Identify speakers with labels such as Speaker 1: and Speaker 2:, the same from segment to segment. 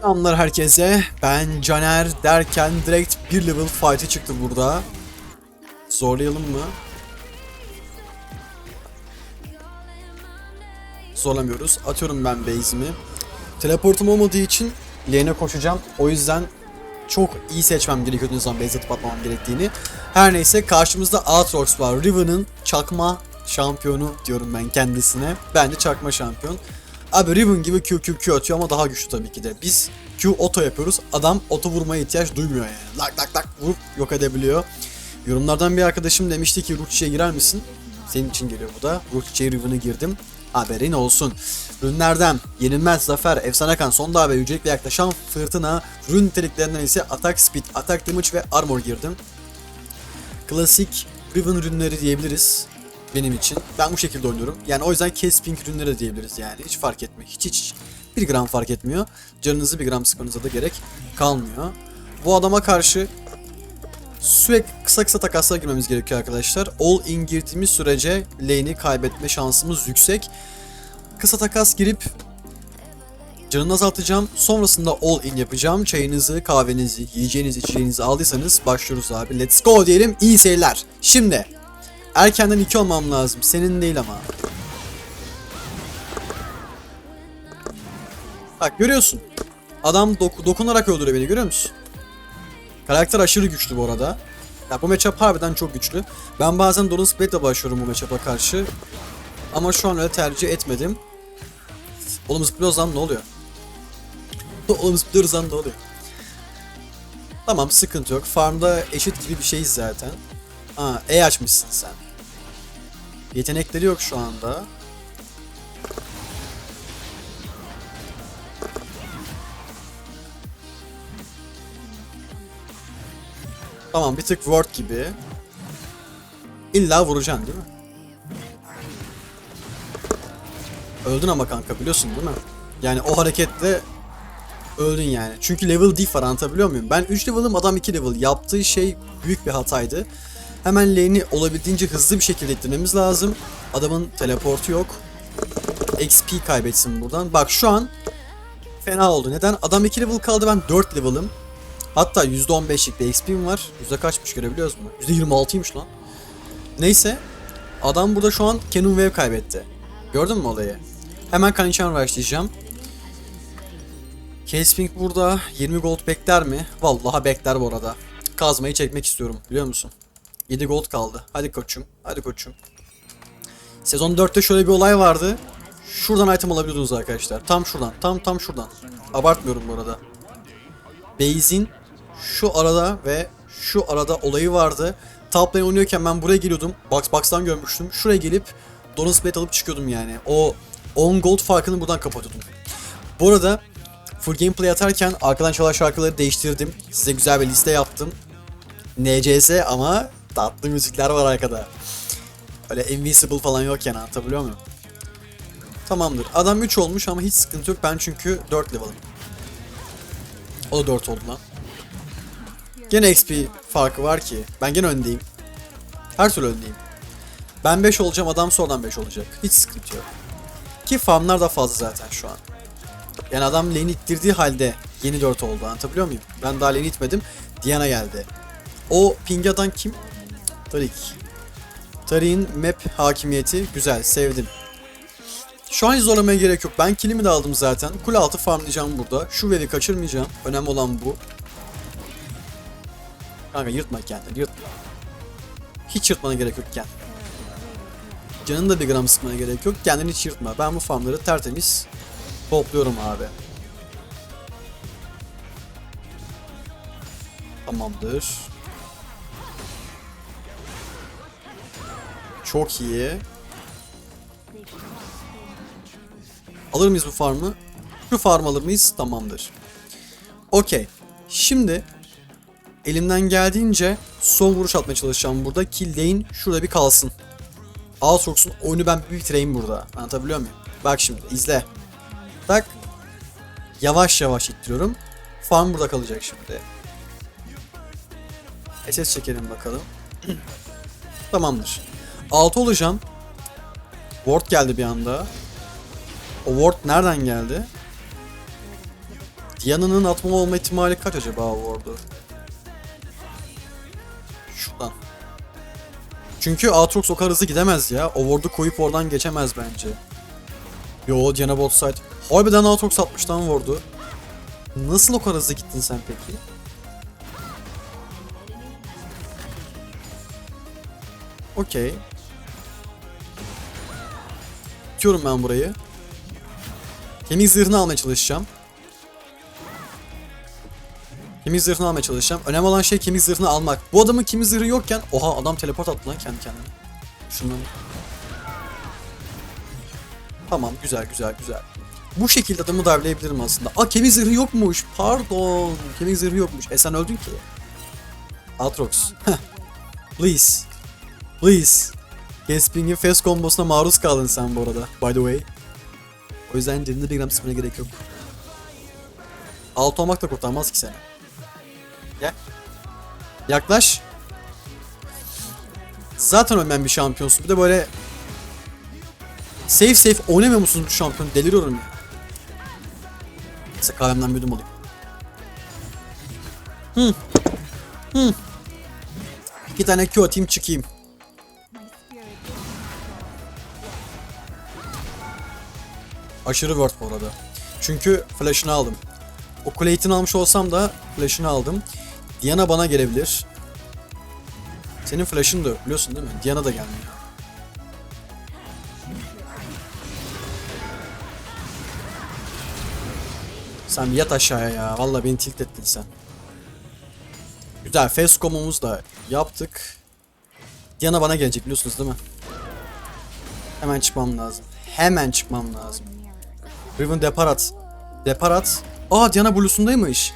Speaker 1: Selamlar herkese. Ben Caner derken direkt bir level fight'e çıktı burada. Zorlayalım mı? Zorlamıyoruz. Atıyorum ben base'imi. Teleportum olmadığı için lane'e koşacağım. O yüzden çok iyi seçmem gerekiyor ne zaman base atıp atmamam gerektiğini. Her neyse karşımızda Aatrox var. Riven'ın çakma şampiyonu diyorum ben kendisine. Bence çakma şampiyon. Abi Riven gibi Q Q Q atıyor ama daha güçlü tabii ki de. Biz Q oto yapıyoruz. Adam oto vurmaya ihtiyaç duymuyor yani. Lak lak lak vurup yok edebiliyor. Yorumlardan bir arkadaşım demişti ki Ruch'e girer misin? Senin için geliyor bu da. Ruch'e Riven'ı girdim. Haberin olsun. Rünlerden yenilmez zafer, efsane kan, son dağ ve yücelikle yaklaşan fırtına, rün niteliklerinden ise atak speed, atak damage ve armor girdim. Klasik Riven ürünleri diyebiliriz benim için. Ben bu şekilde oynuyorum. Yani o yüzden Kesping ürünleri de diyebiliriz yani. Hiç fark etmiyor. Hiç hiç. Bir gram fark etmiyor. Canınızı bir gram sıkmanıza da gerek kalmıyor. Bu adama karşı sürekli kısa kısa takaslara girmemiz gerekiyor arkadaşlar. All in girdiğimiz sürece lane'i kaybetme şansımız yüksek. Kısa takas girip canını azaltacağım. Sonrasında all in yapacağım. Çayınızı, kahvenizi, yiyeceğinizi, içeceğinizi aldıysanız başlıyoruz abi. Let's go diyelim. İyi seyirler. Şimdi erkenden 2 olmam lazım. Senin değil ama. Bak görüyorsun. Adam doku- dokunarak öldürüyor beni görüyor musun? Karakter aşırı güçlü bu arada. Ya bu matchup harbiden çok güçlü. Ben bazen Doran Splate'le başlıyorum bu matchup'a karşı. Ama şu an öyle tercih etmedim. Oğlum zıplıyoruz lan ne oluyor? Oğlum zıplıyoruz lan ne oluyor? Tamam sıkıntı yok. Farmda eşit gibi bir şeyiz zaten. Aa E açmışsın sen. Yetenekleri yok şu anda. Tamam bir tık word gibi. İlla vuracaksın değil mi? Öldün ama kanka biliyorsun değil mi? Yani o hareketle öldün yani. Çünkü level diff var anlatabiliyor muyum? Ben 3 level'ım adam 2 level. Yaptığı şey büyük bir hataydı. Hemen lane'i olabildiğince hızlı bir şekilde ittirmemiz lazım. Adamın teleportu yok. XP kaybetsin buradan. Bak şu an fena oldu. Neden? Adam 2 level kaldı ben 4 level'ım. Hatta %15'lik bir XP'm var. Yüzde kaçmış görebiliyoruz mu? %26'ymış lan. Neyse. Adam burada şu an Canon Wave kaybetti. Gördün mü olayı? Hemen Kanichan başlayacağım. Caseping burada 20 gold bekler mi? Vallahi bekler bu arada. Kazmayı çekmek istiyorum biliyor musun? 7 gold kaldı. Hadi koçum. Hadi koçum. Sezon 4'te şöyle bir olay vardı. Şuradan item alabiliyordunuz arkadaşlar. Tam şuradan. Tam tam şuradan. Abartmıyorum bu arada. Base'in şu arada ve şu arada olayı vardı. Top lane oynuyorken ben buraya geliyordum. Box box'tan görmüştüm. Şuraya gelip Donut Split alıp çıkıyordum yani. O 10 gold farkını buradan kapatıyordum. Bu arada full gameplay atarken arkadan çalan şarkıları değiştirdim. Size güzel bir liste yaptım. NCS ama tatlı müzikler var arkada. Öyle Invincible falan yok yani anlatabiliyor muyum? Tamamdır. Adam 3 olmuş ama hiç sıkıntı yok. Ben çünkü 4 level'ım. O da 4 oldu lan. Gene XP farkı var ki. Ben gene öndeyim. Her türlü öndeyim. Ben 5 olacağım adam sonradan 5 olacak. Hiç sıkıntı yok. Ki farmlar da fazla zaten şu an. Yani adam lane ittirdiği halde yeni 4 oldu anlatabiliyor muyum? Ben daha lane itmedim. Diana geldi. O ping atan kim? Tarik. Tarik'in map hakimiyeti güzel sevdim. Şu an hiç zorlamaya gerek yok. Ben kilimi de aldım zaten. Kule altı farmlayacağım burada. Şu wave'i kaçırmayacağım. Önemli olan bu. Kanka yırtma kendini yırtma. Hiç yırtmana gerek yok gel. Canını da bir gram sıkmana gerek yok. Kendini hiç yırtma. Ben bu farmları tertemiz topluyorum abi. Tamamdır. Çok iyi. Alır mıyız bu farmı? Şu farm alır mıyız? Tamamdır. Okey. Şimdi elimden geldiğince son vuruş atmaya çalışacağım burada ki lane şurada bir kalsın. Aatrox'un oyunu ben bir bitireyim burada. Anlatabiliyor muyum? Bak şimdi izle. Tak. Yavaş yavaş ittiriyorum. Farm burada kalacak şimdi. SS çekelim bakalım. Tamamdır. 6 olacağım. Ward geldi bir anda. O ward nereden geldi? Diana'nın atma olma ihtimali kaç acaba o orada? Şuradan. Çünkü Aatrox o kadar hızlı gidemez ya. O ward'u koyup oradan geçemez bence. Yo Diana bot side. Harbiden Aatrox 60'tan vurdu. Nasıl o kadar hızlı gittin sen peki? Okey. Tutuyorum ben burayı. Kemik zırhını almaya çalışacağım. Kemik zırhını almaya çalışacağım. Önemli olan şey kemik zırhını almak. Bu adamın kemik zırhı yokken... Oha adam teleport attı lan kendi kendine. Şundan. Tamam güzel güzel güzel. Bu şekilde adamı darlayabilirim aslında. Aa kemik zırhı yokmuş. Pardon. Kemik zırhı yokmuş. E sen öldün ki. Aatrox. Heh. Please. Please. Gasping'in fast kombosuna maruz kaldın sen bu arada. By the way. O yüzden canını bir gram sıkmaya gerek yok. Alt olmak da kurtarmaz ki seni. Gel. Yaklaş. Zaten ölmeyen bir şampiyonsun. Bir de böyle safe safe oynamıyor musunuz bu şampiyon? Deliriyorum ya. Neyse kahvemden bir yudum alayım. Hı. Hı. İki tane Q atayım çıkayım. Aşırı word bu arada. Çünkü flash'ını aldım. O kuleyitin almış olsam da flash'ını aldım. Diana bana gelebilir. Senin flash'ın da biliyorsun değil mi? Diana da gelmiyor. Sen yat aşağıya ya. Vallahi beni tilt ettin sen. Güzel. Face combo'muzu da yaptık. Diana bana gelecek biliyorsunuz değil mi? Hemen çıkmam lazım. Hemen çıkmam lazım. Riven depar at. Depar at. Aa Diana Blue'sundaymış.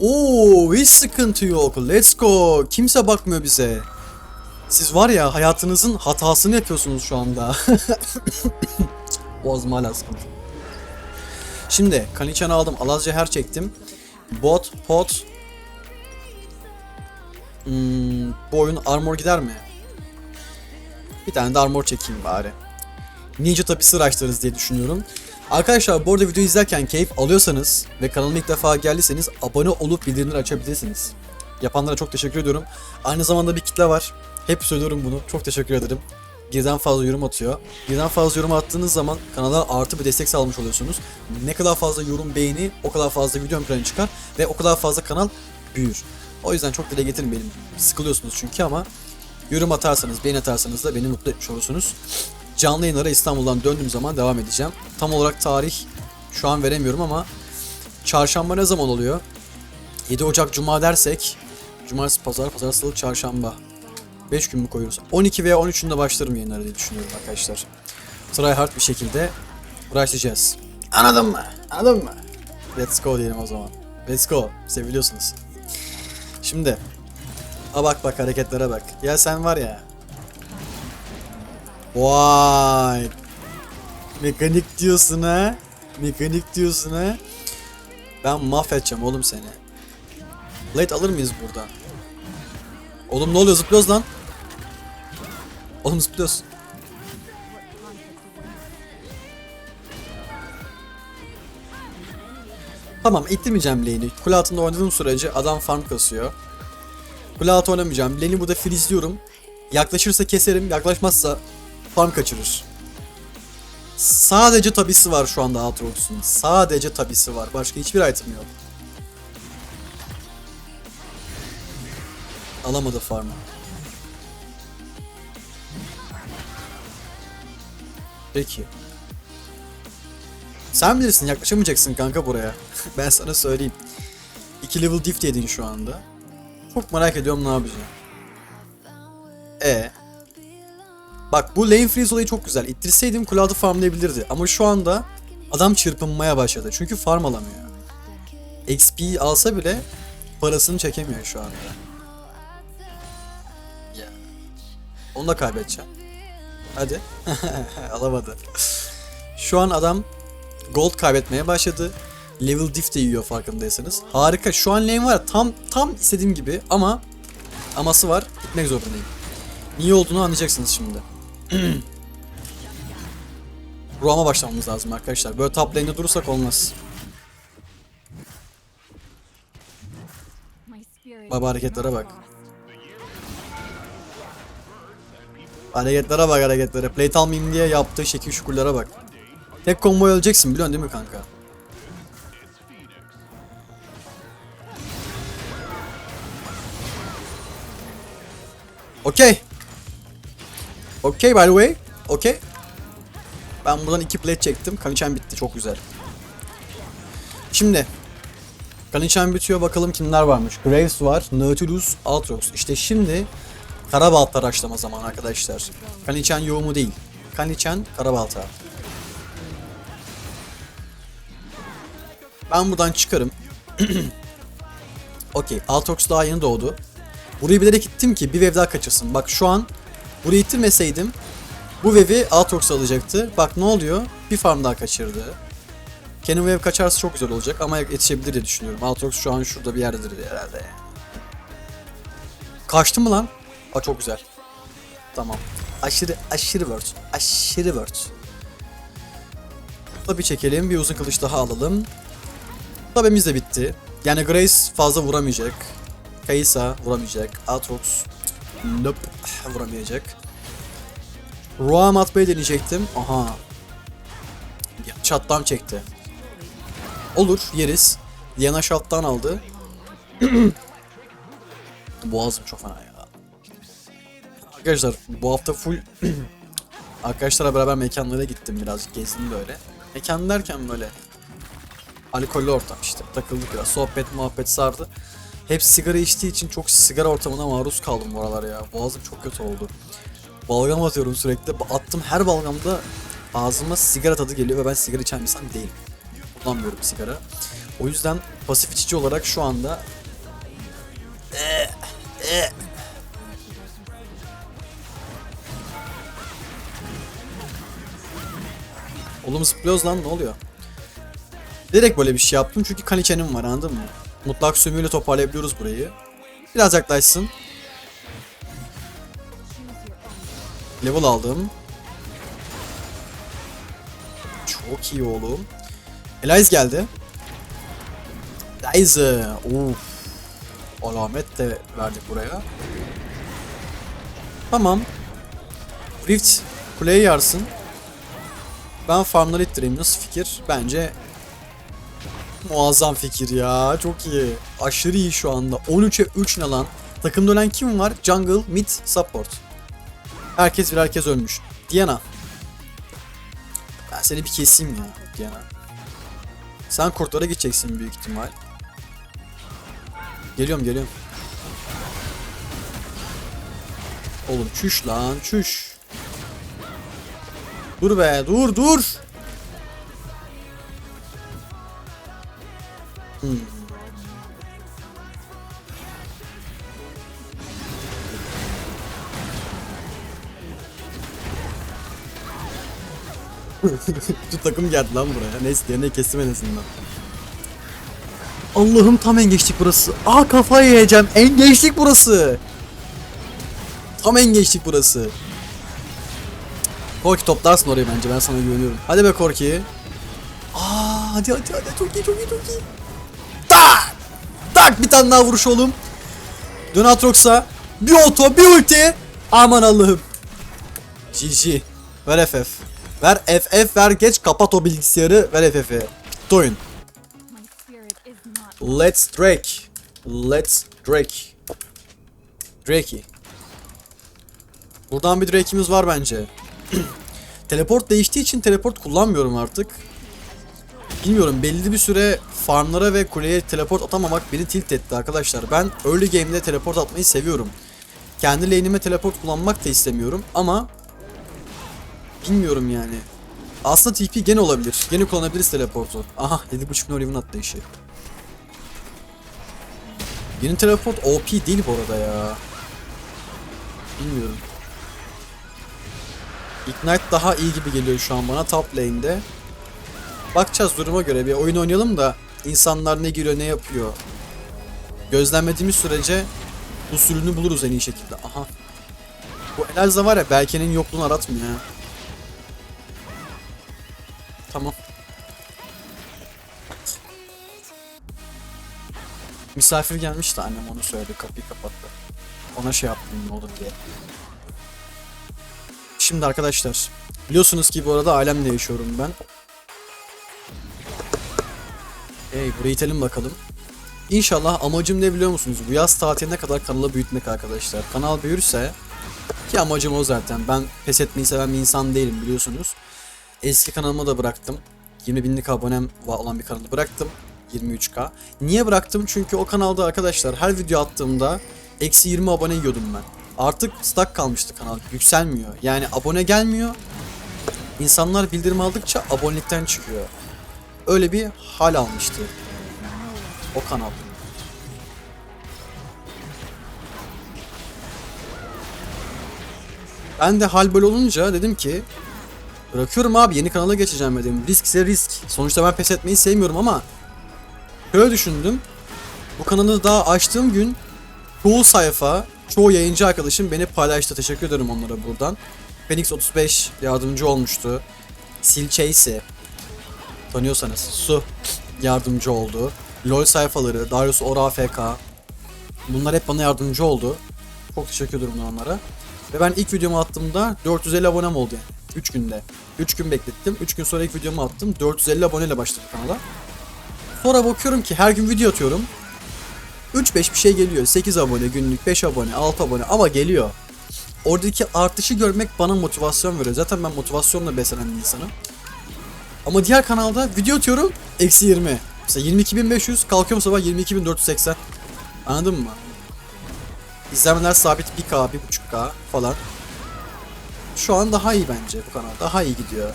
Speaker 1: Oo hiç sıkıntı yok. Let's go. Kimse bakmıyor bize. Siz var ya hayatınızın hatasını yapıyorsunuz şu anda. Boğazım hala. Şimdi Kanichan'ı aldım. Alazca her çektim. Bot, pot. Hmm, bu oyun armor gider mi? Bir tane de armor çekeyim bari. Ninja tapisi açlarız diye düşünüyorum. Arkadaşlar bu arada video izlerken keyif alıyorsanız ve kanalıma ilk defa geldiyseniz abone olup bildirimleri açabilirsiniz. Yapanlara çok teşekkür ediyorum. Aynı zamanda bir kitle var. Hep söylüyorum bunu. Çok teşekkür ederim. Birden fazla yorum atıyor. Birden fazla yorum attığınız zaman kanala artı bir destek sağlamış oluyorsunuz. Ne kadar fazla yorum beğeni o kadar fazla video ön plana çıkar ve o kadar fazla kanal büyür. O yüzden çok dile getirin benim. Sıkılıyorsunuz çünkü ama yorum atarsanız, beğeni atarsanız da beni mutlu etmiş olursunuz. Canlı yayınlara İstanbul'dan döndüğüm zaman devam edeceğim. Tam olarak tarih şu an veremiyorum ama çarşamba ne zaman oluyor? 7 Ocak Cuma dersek Cumartesi, Pazar, Pazar, Salı, Çarşamba 5 gün mü koyuyoruz? 12 veya 13'ünde başlarım yayınlara diye düşünüyorum arkadaşlar. Try hard bir şekilde uğraşacağız. Anladın mı? Anladın mı? Let's go diyelim o zaman. Let's go. Seviliyorsunuz. Şimdi. A bak bak hareketlere bak. Ya sen var ya. Vay. Mekanik diyorsun ha. Mekanik diyorsun ha. Ben mahvedeceğim oğlum seni. Blade alır mıyız buradan? Oğlum ne oluyor zıplıyoruz lan. Oğlum zıplıyoruz. Tamam ittirmeyeceğim lane'i. Kule altında oynadığım sürece adam farm kasıyor. Kule altı oynamayacağım. Lane'i burada freezeliyorum. Yaklaşırsa keserim, yaklaşmazsa farm kaçırır. Sadece tabisi var şu anda Aatrox'un. Sadece tabisi var. Başka hiçbir item yok. Alamadı farmı. Peki. Sen bilirsin yaklaşamayacaksın kanka buraya. ben sana söyleyeyim. 2 level diff yedin şu anda. Çok merak ediyorum ne yapacağım. E. Bak bu lane freeze olayı çok güzel. İttirseydim altı farmlayabilirdi. Ama şu anda adam çırpınmaya başladı. Çünkü farm alamıyor. XP alsa bile parasını çekemiyor şu anda. Ya. Onu da kaybedeceğim. Hadi. Alamadı. Şu an adam gold kaybetmeye başladı. Level diff de yiyor farkındaysanız. Harika. Şu an lane var tam tam istediğim gibi ama aması var. Gitmek zorundayım. Niye olduğunu anlayacaksınız şimdi. Roam'a başlamamız lazım arkadaşlar. Böyle top lane'de durursak olmaz. Baba hareketlere bak. Hareketlere bak hareketlere. Plate almayayım diye yaptığı şekil şukurlara bak. Tek combo öleceksin biliyorsun değil mi kanka? Okey. Okey by the way. Okey. Ben buradan iki plate çektim. Kanichan bitti. Çok güzel. Şimdi. Kanichan bitiyor. Bakalım kimler varmış. Graves var. Nautilus, Aatrox. İşte şimdi Karabalta raşlama zamanı arkadaşlar. Kanichan yoğumu değil. Kanichan Karabalta. Ben buradan çıkarım. Okey. Aatrox daha yeni doğdu. Burayı bilerek gittim ki bir wave daha kaçırsın. Bak şu an burayı ittirmeseydim bu wave'i Aatrox alacaktı. Bak ne oluyor? Bir farm daha kaçırdı. Cannon Wave kaçarsa çok güzel olacak ama yetişebilir diye düşünüyorum. Aatrox şu an şurada bir yerdedir herhalde. Kaçtı mı lan? Aa çok güzel. Tamam. Aşırı aşırı word. Aşırı word. Tabi çekelim. Bir uzun kılıç daha alalım. Tabemiz de bitti. Yani Grace fazla vuramayacak. Kaysa vuramayacak. Aatrox nope vuramayacak. Roam atmayı deneyecektim. Aha. Ya, Shutdown çekti. Olur yeriz. Diana shutdown aldı. Boğazım çok fena ya. Arkadaşlar bu hafta full arkadaşlarla beraber mekanlara gittim birazcık gezdim böyle. Mekan derken böyle alkollü ortam işte takıldık biraz sohbet muhabbet sardı. Hep sigara içtiği için çok sigara ortamına maruz kaldım bu aralar ya. Boğazım çok kötü oldu. Balgam atıyorum sürekli. Attım her balgamda ağzıma sigara tadı geliyor ve ben sigara içen bir insan değilim. Kullanmıyorum sigara. O yüzden pasif içici olarak şu anda Oğlum zıplıyoruz lan ne oluyor? Direkt böyle bir şey yaptım çünkü kan içenim var anladın mı? Mutlak sömüyle toparlayabiliyoruz burayı. Biraz yaklaşsın. Level aldım. Çok iyi oğlum. Elias geldi. Eliza. Uf. Alamet de verdik buraya. Tamam. Rift kuleyi yarsın. Ben farmları ittireyim. Nasıl fikir? Bence muazzam fikir ya. Çok iyi. Aşırı iyi şu anda. 13'e 3 ne lan? Takımda kim var? Jungle, mid, support. Herkes bir herkes ölmüş. Diana. Ben seni bir keseyim ya Diana. Sen kurtlara gideceksin büyük ihtimal. Geliyorum geliyorum. Oğlum çüş lan çüş. Dur be dur dur. Geldi lan buraya. Neyse diğerine kestim en azından. Allah'ım tam engeçlik burası. Aa kafayı yiyeceğim. Engeçlik burası. Tam engeçlik burası. Korki toplarsın orayı bence. Ben sana güveniyorum. Hadi be Korki. Aa hadi hadi hadi. Çok iyi çok iyi çok iyi. Tak! Tak bir tane daha vuruş oğlum. Dön Atrox'a. Bir oto bir ulti. Aman Allah'ım. GG. Ver FF. Ver FF ver geç kapat o bilgisayarı ver FF'i. Bitti oyun. Let's Drake. Let's Drake. Drakey. Buradan bir Drake'imiz var bence. teleport değiştiği için teleport kullanmıyorum artık. Bilmiyorum belli bir süre farmlara ve kuleye teleport atamamak beni tilt etti arkadaşlar. Ben early game'de teleport atmayı seviyorum. Kendi lane'ime teleport kullanmak da istemiyorum ama bilmiyorum yani. Aslında TP gene olabilir. Gene kullanabiliriz teleportu. Aha 7.5 no even attı işi. Yeni teleport OP değil bu arada ya. Bilmiyorum. Ignite daha iyi gibi geliyor şu an bana top lane'de. Bakacağız duruma göre bir oyun oynayalım da insanlar ne giriyor ne yapıyor. Gözlemlediğimiz sürece usulünü buluruz en iyi şekilde. Aha. Bu Elazığ var ya Belke'nin yokluğunu aratmıyor ha. Tamam. Misafir gelmişti annem onu söyledi kapıyı kapattı. Ona şey yaptım ne olur diye. Şimdi arkadaşlar biliyorsunuz ki bu arada ailemle yaşıyorum ben. Hey burayı itelim bakalım. İnşallah amacım ne biliyor musunuz? Bu yaz tatiline kadar kanalı büyütmek arkadaşlar. Kanal büyürse ki amacım o zaten. Ben pes etmeyi seven bir insan değilim biliyorsunuz. Eski kanalımı da bıraktım. 20 binlik abonem va- olan bir kanalı bıraktım. 23k. Niye bıraktım? Çünkü o kanalda arkadaşlar her video attığımda eksi 20 abone yiyordum ben. Artık stuck kalmıştı kanal. Yükselmiyor. Yani abone gelmiyor. İnsanlar bildirim aldıkça abonelikten çıkıyor. Öyle bir hal almıştı o kanal. Ben de hal böyle olunca dedim ki bırakıyorum abi yeni kanala geçeceğim dedim. Riskse risk. Sonuçta ben pes etmeyi sevmiyorum ama şöyle düşündüm. Bu kanalı daha açtığım gün çoğu sayfa, çoğu yayıncı arkadaşım beni paylaştı. Teşekkür ederim onlara buradan. Phoenix 35 yardımcı olmuştu. Sil Chase tanıyorsanız Su yardımcı oldu. LoL sayfaları, Darius Ora FK bunlar hep bana yardımcı oldu. Çok teşekkür ederim onlara. Ve ben ilk videomu attığımda 450 abonem oldu yani. 3 günde. 3 gün beklettim. 3 gün sonra ilk videomu attım. 450 aboneyle başladı kanala. Sonra bakıyorum ki her gün video atıyorum. 3-5 bir şey geliyor. 8 abone günlük, 5 abone, 6 abone ama geliyor. Oradaki artışı görmek bana motivasyon veriyor. Zaten ben motivasyonla beslenen bir insanım. Ama diğer kanalda video atıyorum eksi 20. Mesela 22.500 kalkıyorum sabah 22.480. Anladın mı? İzlemeler sabit 1K, 1.5K falan. Şu an daha iyi bence bu kanal. Daha iyi gidiyor.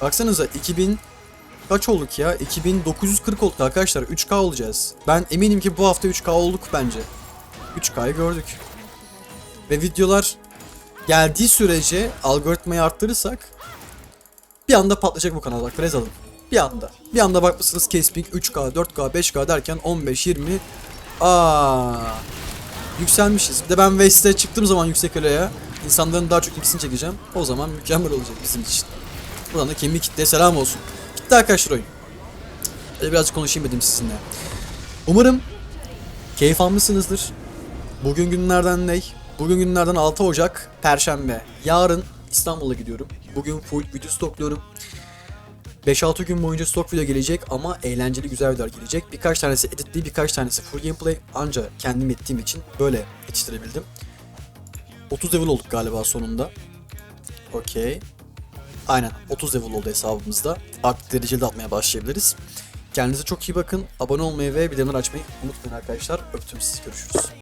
Speaker 1: Baksanıza 2000 kaç olduk ya? 2940 olduk arkadaşlar. 3K olacağız. Ben eminim ki bu hafta 3K olduk bence. 3K'yı gördük. Ve videolar geldiği sürece algoritmayı arttırırsak bir anda patlayacak bu kanal bak Frez alın. Bir anda. Bir anda bakmışsınız Casping 3K, 4K, 5K derken 15, 20 Aa, Yükselmişiz. Bir de ben West'e çıktığım zaman yüksek eloya insanların daha çok ilgisini çekeceğim. O zaman mükemmel olacak bizim için. Buradan da kemik kitleye selam olsun. Gitti arkadaşlar oyun. Böyle birazcık konuşayım dedim sizinle. Umarım keyif almışsınızdır. Bugün günlerden ne? Bugün günlerden 6 Ocak Perşembe. Yarın İstanbul'a gidiyorum. Bugün full video stokluyorum. 5-6 gün boyunca stok video gelecek ama eğlenceli güzel videolar gelecek. Birkaç tanesi editli, birkaç tanesi full gameplay. Anca kendim ettiğim için böyle yetiştirebildim. 30 level olduk galiba sonunda. Okey. Aynen 30 level oldu hesabımızda. Artık dereceli de atmaya başlayabiliriz. Kendinize çok iyi bakın. Abone olmayı ve bildirimleri açmayı unutmayın arkadaşlar. Öptüm sizi. Görüşürüz.